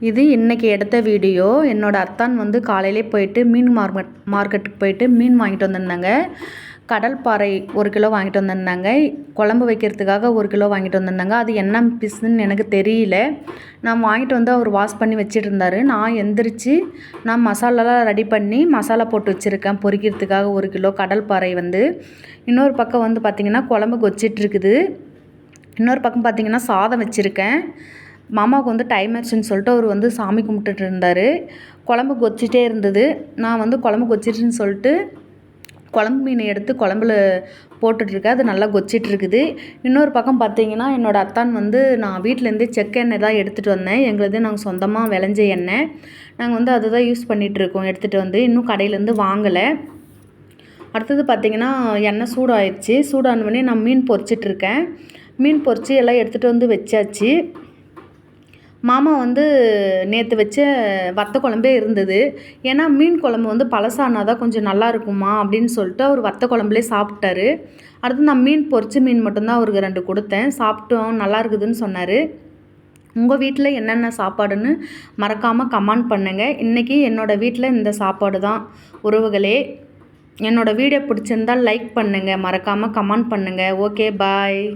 இது இன்றைக்கி எடுத்த வீடியோ. என்னோடய அத்தான் வந்து காலையிலே போயிட்டு மீன் மார்க்கெட் மார்க்கெட்டுக்கு போயிட்டு மீன் வாங்கிட்டு வந்திருந்தாங்க. கடல் பாறை ஒரு கிலோ வாங்கிட்டு வந்திருந்தாங்க. குழம்பு வைக்கிறதுக்காக ஒரு கிலோ வாங்கிட்டு வந்திருந்தாங்க. அது என்ன பிஸ்ன்னு எனக்கு தெரியல. நான் வாங்கிட்டு வந்து அவர் வாஷ் பண்ணி வச்சுட்டு இருந்தார். நான் எந்திரிச்சு நான் மசாலாலாம் ரெடி பண்ணி மசாலா போட்டு வச்சுருக்கேன். பொரிக்கிறதுக்காக ஒரு கிலோ கடல் பாறை வந்து. இன்னொரு பக்கம் வந்து பார்த்திங்கன்னா குழம்பு கொச்சிட்ருக்குது இன்னொரு பக்கம் பார்த்திங்கன்னா சாதம் வச்சுருக்கேன். மாமாவுக்கு வந்து டைம் ஆச்சுன்னு சொல்லிட்டு அவர் வந்து சாமி கும்பிட்டுட்டு இருந்தார். குழம்பு கொச்சிட்டே இருந்தது. நான் வந்து குழம்பு கொச்சிட்டுன்னு சொல்லிட்டு குழம்பு மீனை எடுத்து குழம்புல போட்டுட்ருக்கேன் அது நல்லா கொச்சிட்ருக்குது இன்னொரு பக்கம் பார்த்தீங்கன்னா என்னோடய அத்தான் வந்து நான் வீட்டிலேருந்தே செக் எண்ணெய் தான் எடுத்துகிட்டு வந்தேன். எங்களது நாங்கள் சொந்தமாக விளைஞ்ச எண்ணெய். நாங்கள் வந்து அதை தான் யூஸ் பண்ணிகிட்ருக்கோம் எடுத்துகிட்டு வந்து இன்னும் கடையிலேருந்து வாங்கலை. அடுத்தது பார்த்திங்கன்னா எண்ணெய் சூடாயிடுச்சு. சூடானவொடனே நான் மீன் பொறிச்சிட்ருக்கேன் மீன் பொரித்து எல்லாம் எடுத்துகிட்டு வந்து வச்சாச்சு. மாமா வந்து நேற்று வச்ச வத்த குழம்பே இருந்தது. ஏன்னா மீன் குழம்பு வந்து பழசானா தான் கொஞ்சம் நல்லா இருக்குமா அப்படின்னு சொல்லிட்டு அவர் வத்த குழம்புலே சாப்பிட்டாரு. அடுத்து நான் மீன் பொரிச்ச மீன் மட்டும்தான் அவருக்கு ரெண்டு கொடுத்தேன். சாப்பிட்டோம் நல்லா இருக்குதுன்னு சொன்னார். உங்கள் வீட்டில் என்னென்ன சாப்பாடுன்னு மறக்காமல் கமெண்ட் பண்ணுங்கள் இன்றைக்கி என்னோடய வீட்டில் இந்த சாப்பாடு தான். உறவுகளே என்னோடய வீடியோ பிடிச்சிருந்தால் லைக் பண்ணுங்கள் மறக்காமல் கமெண்ட் பண்ணுங்கள் ஓகே பாய்.